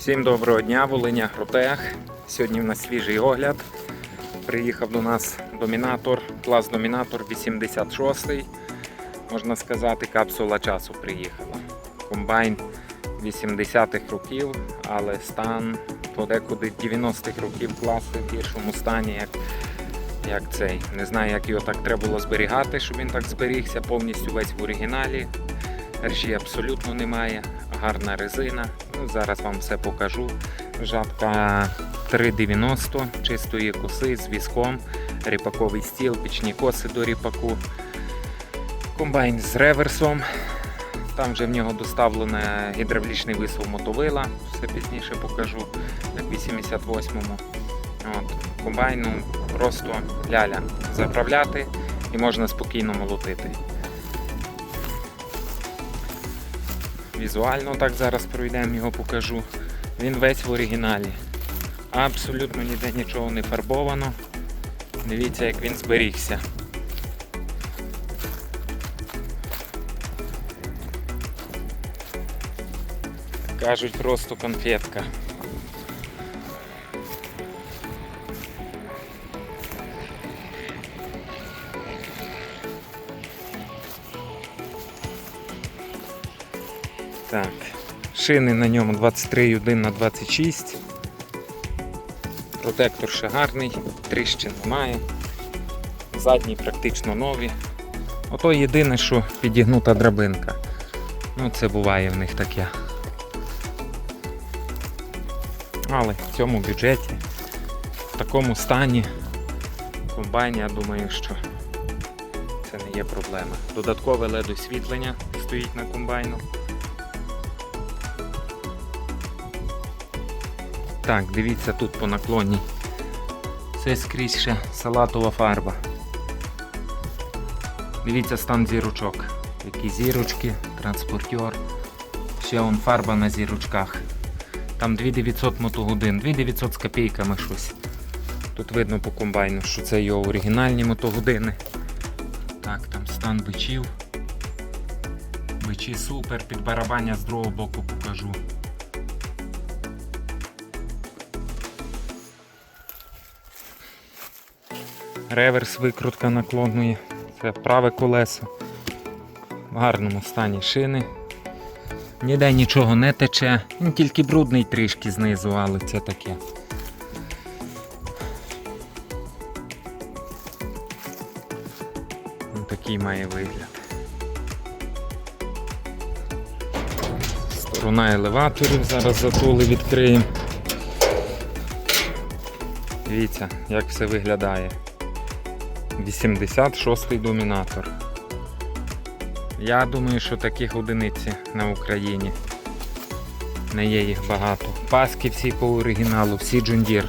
Всім доброго дня, Волиня Гротех. Сьогодні в нас свіжий огляд. Приїхав до нас домінатор, клас домінатор 86 Можна сказати, капсула часу приїхала. Комбайн 80-х років, але стан подекуди 90-х років класу в гіршому стані, як, як цей. Не знаю, як його так треба було зберігати, щоб він так зберігся, повністю весь в оригіналі. Ржі абсолютно немає, гарна резина. Ну, зараз вам все покажу. Жатка 3,90 чистої коси з візком, ріпаковий стіл, пічні коси до ріпаку. Комбайн з реверсом. Там вже в нього доставлене гідравлічний висув мотовила, все пізніше покажу, як 88-му. От, комбайну просто ляля заправляти і можна спокійно молотити. Візуально так зараз пройдемо, його покажу. Він весь в оригіналі. Абсолютно ніде нічого не фарбовано. Дивіться, як він зберігся. Кажуть, просто конфетка. Так, шини на ньому 23,1 на 26. Протектор ще гарний, тріщин немає. Задній практично нові. Ото єдине, що підігнута драбинка. Ну, це буває в них таке. Але в цьому бюджеті, в такому стані комбайн, я думаю, що це не є проблема. Додаткове LED освітлення стоїть на комбайну. Так, дивіться тут по наклоні. Це скрізь ще салатова фарба. Дивіться стан зірочок. Які зірочки, транспортер. Ще он фарба на зірочках. Там 2900 мотогодин, 2900 з копійками щось. Тут видно по комбайну, що це його оригінальні мотогодини. Так, там стан бичів. Бичі супер, під барабання з другого боку покажу. Реверс викрутка наклонної. Це праве колесо. В гарному стані шини. Ніде нічого не тече. Тільки брудний трішки знизу, але це таке. Такий має вигляд. Сторона елеваторів, зараз затули відкриємо. Дивіться, як все виглядає. 86-й домінатор. Я думаю, що таких одиниці на Україні. Не є їх багато. Паски всі по оригіналу, всі джундір.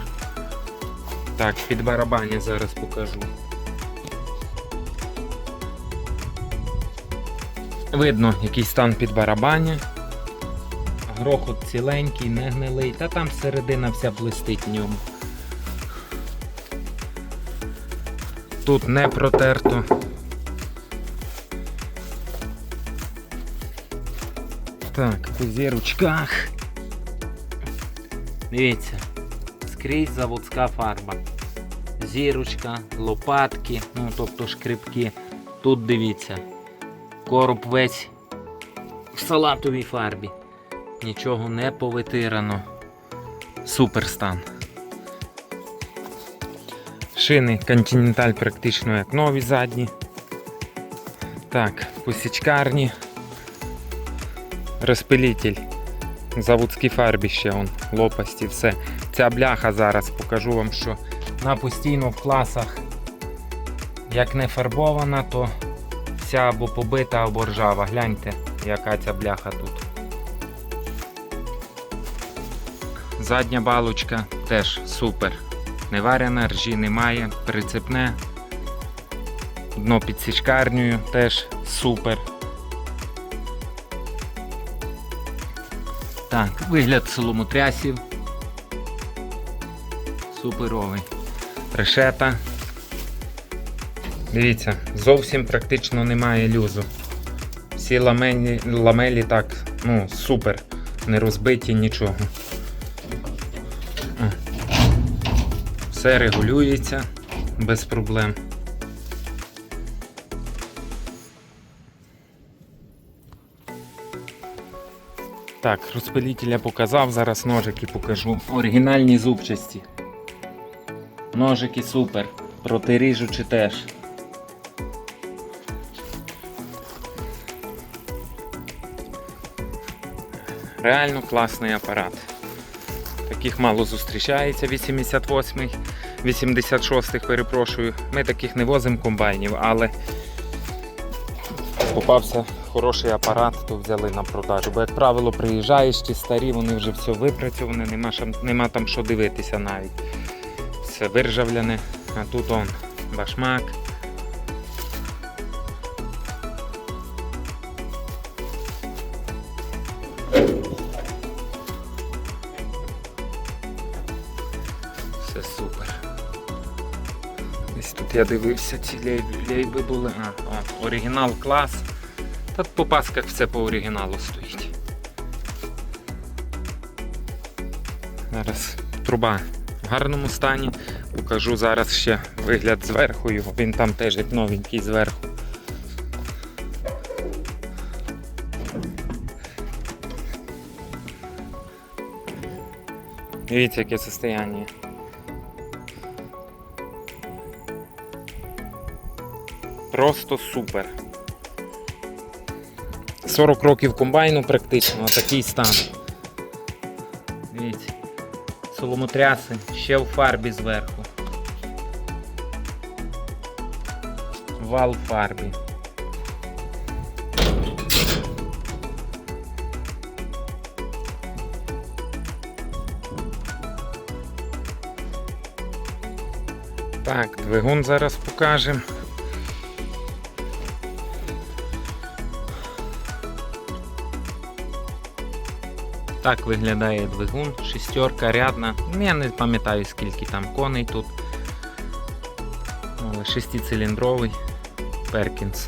Так, під барабані зараз покажу. Видно, який стан під барабані. Грохот ціленький, не гнилий, та там середина вся блистить в ньому. Тут не протерто. Так, по зірочках. Дивіться, скрізь заводська фарба. Зірочка, лопатки, ну тобто шкрипки. Тут дивіться. Короб весь в салатовій фарбі. Нічого не повитирано. Супер стан. Шини Continental практично як нові задні. Так, посічкарні. Розпилитель. В заводській фарбі ще он, лопасті, все. Ця бляха зараз покажу вам, що на постійно в класах, як не фарбована, то вся або побита, або ржава. Гляньте, яка ця бляха тут. Задня балочка теж супер. Не варена, ржі немає, прицепне. Дно під січкарнею теж супер. Так, вигляд соломотрясів. Суперовий. Решета. Дивіться, зовсім практично немає люзу. Всі ламелі, ламелі так, ну, супер. Не розбиті нічого. Все регулюється без проблем. Так, розпилителя показав, зараз ножики покажу. Оригінальні зубчасті. Ножики супер. Протиріжучі теж. Реально класний апарат. Таких мало зустрічається 88-й, 86-х, перепрошую. Ми таких не возимо комбайнів, але попався хороший апарат, то взяли на продажу. Бо, як правило, приїжджаєш, ті старі, вони вже все випрацьоване, нема, нема там що дивитися навіть. Все виржавляне, а тут он башмак. Тут я дивився, ці лейби були. А, о, оригінал клас. Тут по пасках все по оригіналу стоїть. Зараз труба в гарному стані. Покажу зараз ще вигляд зверху його. Він там теж як новенький зверху. Дивіться, яке состояние. Просто супер. 40 років комбайну практично, такий стан. Дивіться. Соломотряси ще в фарбі зверху. Вал фарбі. Так, двигун зараз покажемо. Так виглядає двигун, шістерка рядна. Ну, Я не пам'ятаю скільки там коней тут. Шестициліндровий Перкінс.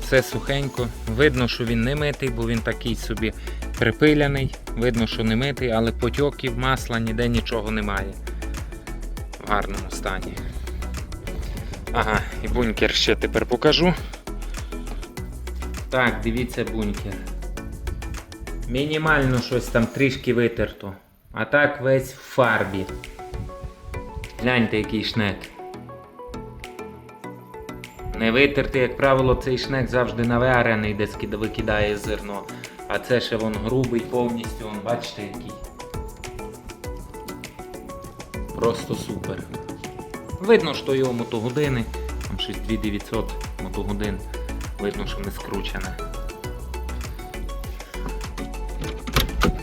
Все сухенько. Видно, що він не митий, бо він такий собі припиляний. Видно, що не митий, але потьоків, масла, ніде нічого немає. В гарному стані. Ага, і бункер ще тепер покажу. Так, дивіться бункер. Мінімально щось там трішки витерто. А так весь в фарбі. Гляньте, який шнек. Не витертий, як правило, цей шнек завжди наварений, де викидає зерно. А це ще вон грубий повністю, вон, бачите який. Просто супер. Видно, що його мотогодини. Там щось 2900 мотогодин. Видно, що не скручене.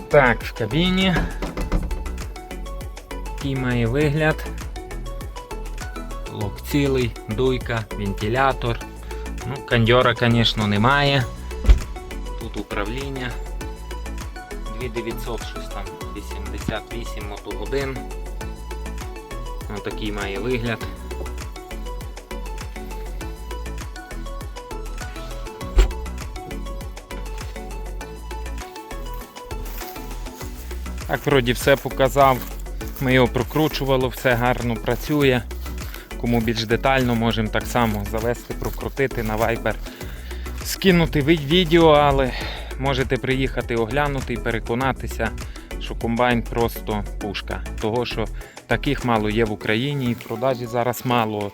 Так, в кабіні. Такий має вигляд. Лок цілий, дуйка, вентилятор. Ну, кондьора, звісно, немає. Тут управління. 2900, щось там 88 мотогодин. Ось такий має вигляд. Так, вроді все показав. Ми його прокручували, все гарно працює. Кому більш детально, можемо так само завести, прокрутити на Viber, скинути відео, але можете приїхати оглянути і переконатися, що комбайн просто пушка. Того, що таких мало є в Україні і в продажі зараз мало.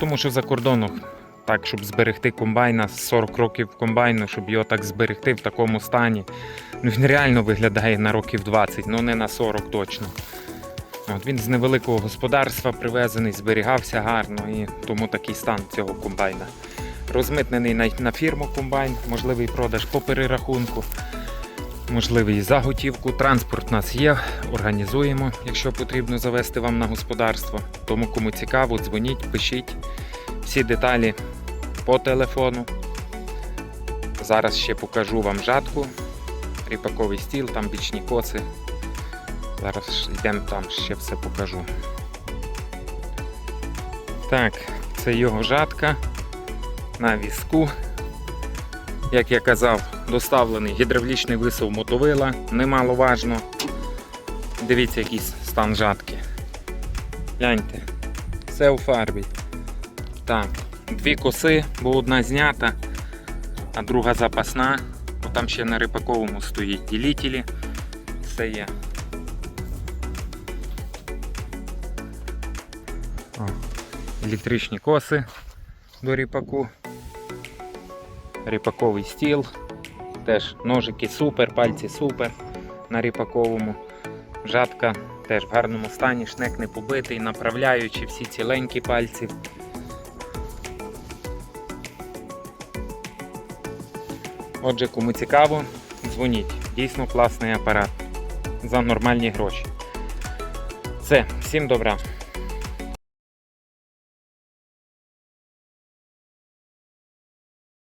Тому що за кордоном, так, щоб зберегти комбайна, 40 років комбайну, щоб його так зберегти в такому стані. Ну, він реально виглядає на років 20, ну не на 40 точно. От Він з невеликого господарства привезений, зберігався гарно і тому такий стан цього комбайна. Розмитнений на, фірму комбайн, можливий продаж по перерахунку, можливий за готівку. Транспорт у нас є, організуємо, якщо потрібно завести вам на господарство. Тому кому цікаво, дзвоніть, пишіть всі деталі по телефону. Зараз ще покажу вам жатку, ріпаковий стіл, там бічні коси. Зараз йдемо там, ще все покажу. Так, це його жатка на візку. Як я казав, доставлений гідравлічний висов мотовила, немаловажно. Дивіться, який стан жатки. Гляньте, все у фарбі. Так, дві коси, бо одна знята, а друга запасна. Бо там ще на рипаковому стоїть ділітелі. Все є. О, електричні коси до ріпаку. Ріпаковий стіл. Теж ножики супер, пальці супер на ріпаковому. Жатка теж в гарному стані, шнек не побитий, направляючи всі ціленькі пальці. Отже, кому цікаво, дзвоніть. Дійсно класний апарат за нормальні гроші. Все, всім добра.